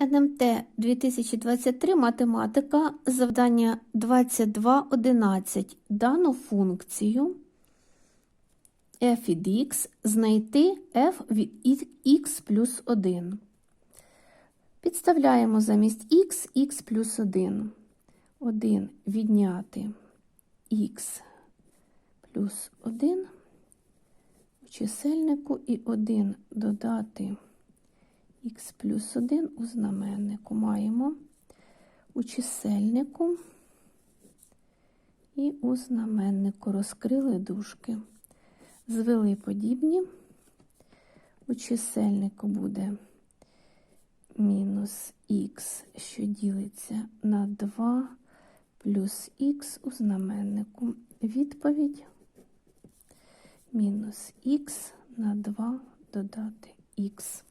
НМТ 2023 математика, завдання 22.11. Дану функцію f від x знайти f від x плюс 1. Підставляємо замість x x плюс 1. 1 відняти x плюс 1 у чисельнику і 1 додати х плюс 1 у знаменнику. Маємо у чисельнику і у знаменнику розкрили дужки. Звели подібні. У чисельнику буде мінус х, що ділиться на 2 плюс х у знаменнику. Відповідь мінус х на 2 додати х.